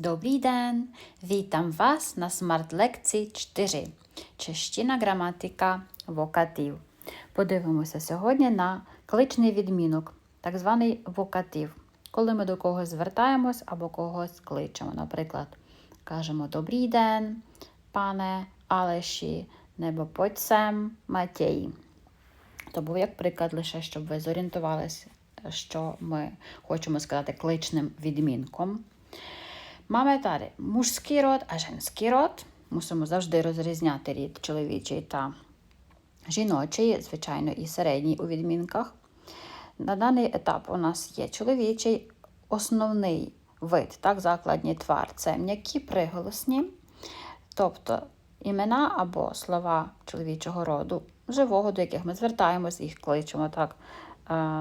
Dobrý den, vítám vás na Smart лекції 4. Чещина граматика вокатив. Подивимося сьогодні на кличний відмінок, так званий вокатив. Коли ми до когось звертаємось або когось кличемо. Наприклад, кажемо Добрий день, пане Алеші, небо Потсем Матєї. То був як приклад лише, щоб ви зорієнтувалися, що ми хочемо сказати кличним відмінком. Mamy tady мужський род, а женський род. Мусимо завжди розрізняти рід чоловічий та жіночий, звичайно, і середній у відмінках. На даний етап у нас є чоловічий основний вид, так, закладні твар це м'які приголосні, тобто імена або слова чоловічого роду, живого, до яких ми звертаємось, їх кличемо так,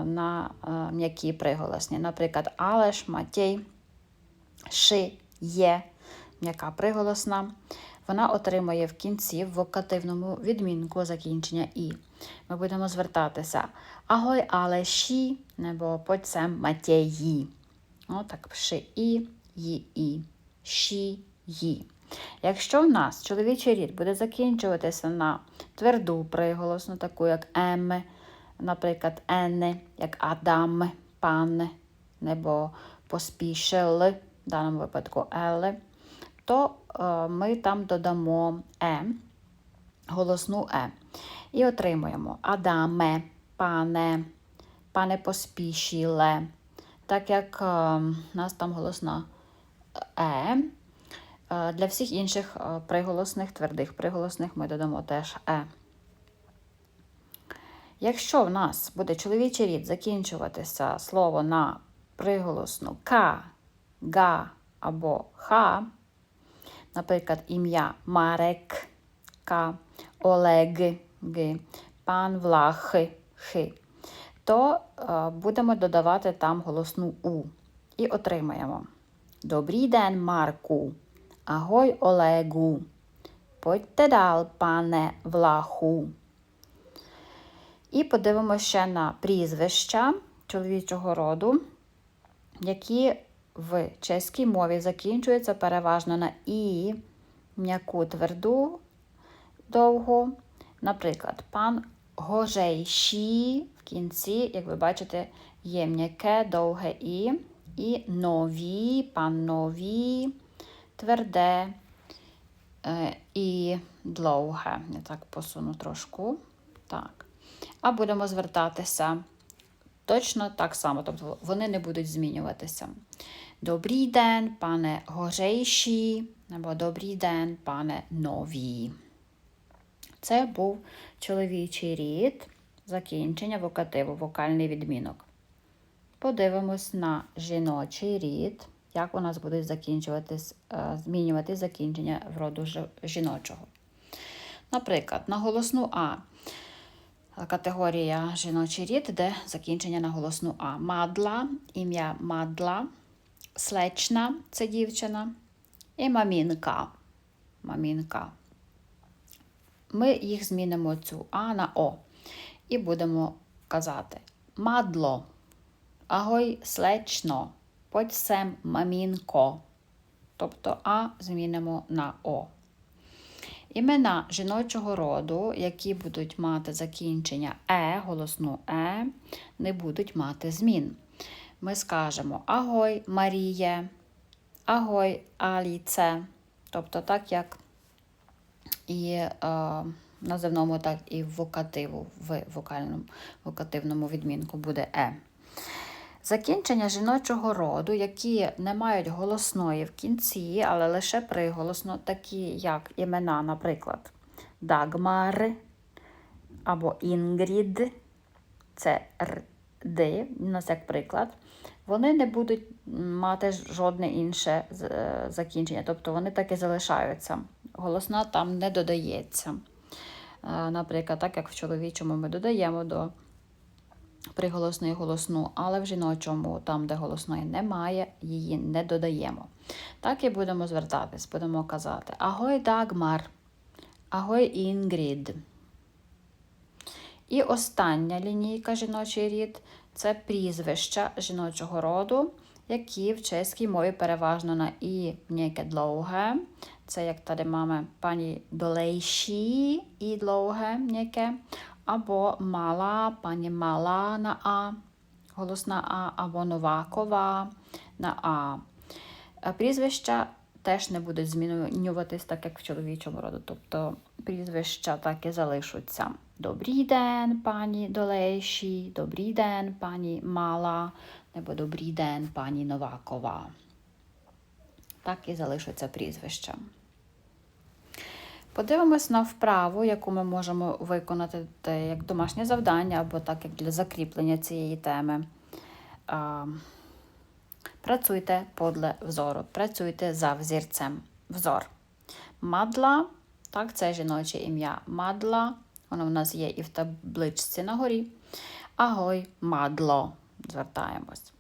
на м'які приголосні. Наприклад, Алеш, Матєй ши є м'яка приголосна. Вона отримує в кінці в вокативному відмінку закінчення і. Ми будемо звертатися агой, але ші, небо потсем матєї. Отак, ши і, ї і, ші ї. Якщо в нас чоловічий рід буде закінчуватися на тверду приголосну, таку як ем, наприклад, ене, як адам, пан, небо поспішил, в даному випадку еле, то е, ми там додамо е, голосну е. І отримуємо адаме, пане, пане поспішіле. Так як е, у нас там голосна е, е, для всіх інших е, приголосних, твердих приголосних ми додамо теж е. Якщо в нас буде чоловічий рід закінчуватися слово на приголосну К, га або ха, наприклад, ім'я Марек, К, Олег, Г, пан Влах, Хи, то е, будемо додавати там голосну У і отримаємо. Добрий день, Марку. Агой Олегу. Пойте дал, пане Влаху. І подивимося ще на прізвища чоловічого роду, які в чеській мові закінчуються переважно на і, м'яку тверду довгу. Наприклад, пан Гожейші в кінці, як ви бачите, є м'яке довге і, і нові, пан нові, тверде е, і довге. Я так посуну трошку. Так. А будемо звертатися точно так само, тобто вони не будуть змінюватися. Dobrý den, pane Горейші, або Добрий день, пане нові. Це був чоловічий рід, закінчення вокативу, вокальний відмінок. Подивимось на жіночий рід, як у нас закінчуватись, е, змінювати закінчення в роду жіночого. Наприклад, на голосну А. Категорія жіночий рід, де закінчення на голосну А. Мадла, ім'я Мадла. Слечна це дівчина. І мамінка. Мамінка. Ми їх змінимо цю А на О. І будемо казати мадло. Агой слечно. Потсем мамінко. Тобто А змінимо на О. Імена жіночого роду, які будуть мати закінчення Е, голосну Е, не будуть мати змін ми скажемо Агой Маріє, Агой Аліце. Тобто, так як і е, називному, так і в вокативу, в вокальному вокативному відмінку буде Е. Закінчення жіночого роду, які не мають голосної в кінці, але лише приголосно, такі як імена, наприклад, Дагмар або Інгрід, це Р, Д, у нас як приклад вони не будуть мати жодне інше е, закінчення, тобто вони так і залишаються. Голосна там не додається. Е, наприклад, так як в чоловічому ми додаємо до приголосної голосну, але в жіночому, там, де голосної немає, її не додаємо. Так і будемо звертатись, будемо казати Агой Дагмар, Агой Інгрід. І остання лінійка жіночий рід це прізвища жіночого роду, які в чеській мові переважно на і м'яке довге. Це як tady máme пані долейші і довге м'яке. Або мала, пані мала на А, голосна А, або Новакова на А. Е, Прізвища теж не будуть змінюватись так, як в чоловічому роду. Тобто прізвища так і залишаться. Добрий день, пані Долейші, добрий день, пані Мала, або добрий день, пані Новакова. Так і залишаться прізвища. Подивимось на вправу, яку ми можемо виконати як домашнє завдання, або так, як для закріплення цієї теми. Працюйте подле взору, працюйте за взірцем. Взор. Мадла, так, це жіноче ім'я Мадла. Воно в нас є і в табличці на горі. Агой, мадло. Звертаємось.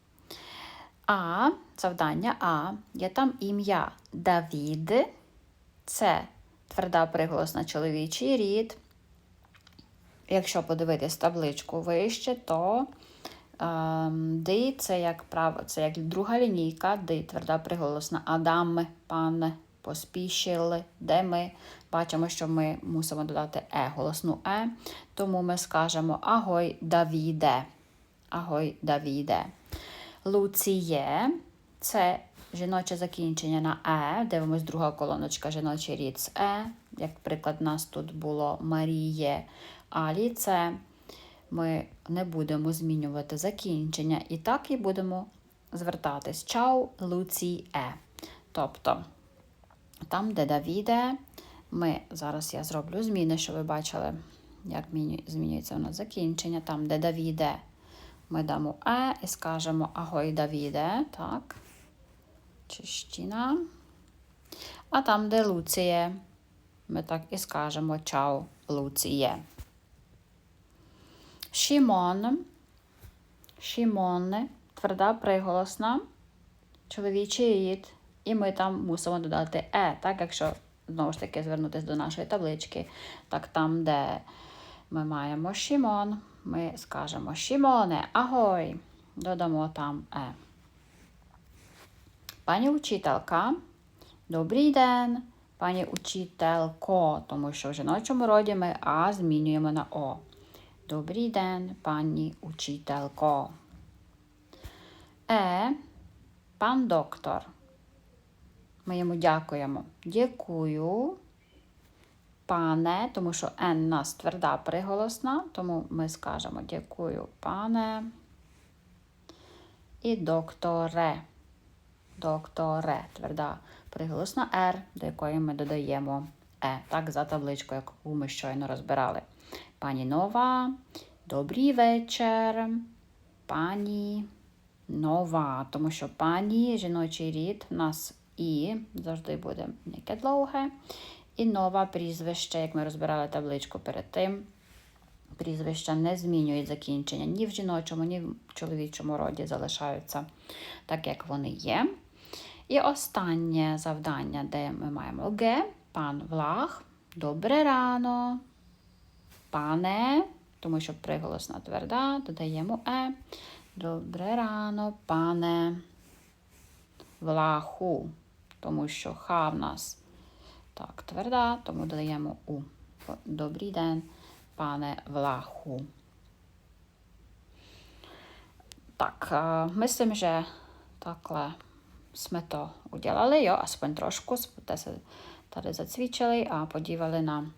А, завдання А. Є там ім'я Давід. Це тверда приголосна чоловічий рід. Якщо подивитись табличку вище, то ем, ди це як право, це як друга лінійка, ди тверда приголосна Адам, пан, поспішили, де ми. Бачимо, що ми мусимо додати е, голосну е, тому ми скажемо Агой Давіде. Агой Давіде. Луціє це жіноче закінчення на е. Дивимось друга колоночка жіночий рід з е. Як приклад, у нас тут було Маріє Алі. Це ми не будемо змінювати закінчення. І так і будемо звертатись. Чау, Луці е. Тобто, там, де Давіде, ми зараз я зроблю зміни, щоб ви бачили, як змінюється у нас закінчення. Там, де Давіде, ми дамо е і скажемо Агой Давіде. Так. Чищина. А там, де Луціє, ми так і скажемо Чао, Луціє. Шімон. Шімон. Тверда приголосна. Чоловічий рід. І ми там мусимо додати е, так, якщо знову ж таки звернутися до нашої таблички. Так, там, де ми маємо Шімон, ми скажемо Шімоне, агой. Додамо там е. Пані учителька, добрий день, пані учителько, тому що в жіночому роді ми А змінюємо на О. Добрий день, пані учителько. Е, пан доктор. Ми йому дякуємо. Дякую, пане, тому що Н нас тверда приголосна, тому ми скажемо дякую, пане. І докторе. Докторе. Тверда приголосна Р, до якої ми додаємо Е. Так, за табличкою, яку ми щойно розбирали. Пані Нова, добрий вечір. Пані Нова. Тому що пані жіночий рід у нас і завжди буде яке довге. І нова прізвище, як ми розбирали табличку перед тим. Прізвища не змінюють закінчення ні в жіночому, ні в чоловічому роді залишаються так, як вони є. І останнє завдання, де ми маємо Г, пан Влах. Добре рано. Пане, тому що приголосна тверда, додаємо Е. Добре рано, пане Влаху. Тому що Х в нас так, тверда, тому додаємо У. Добрий день, пане Влаху. Tak, myslím, že takhle jsme to udělali, jo, aspoň trošku, jste se tady zacvičili a podívali na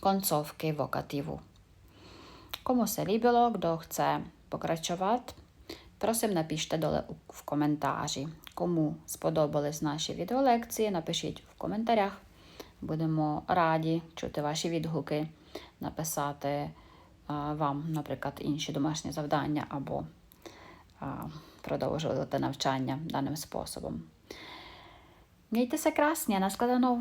koncovky vokativu. Komu se líbilo, kdo chce pokračovat, prosím napište dole v komentáři. Кому сподобались наші відеолекції, напишіть в коментарях. Будемо раді чути ваші відгуки, написати вам, наприклад, інші домашні завдання або продовжувати навчання даним способом. Мійтеся красні, на nashledanou.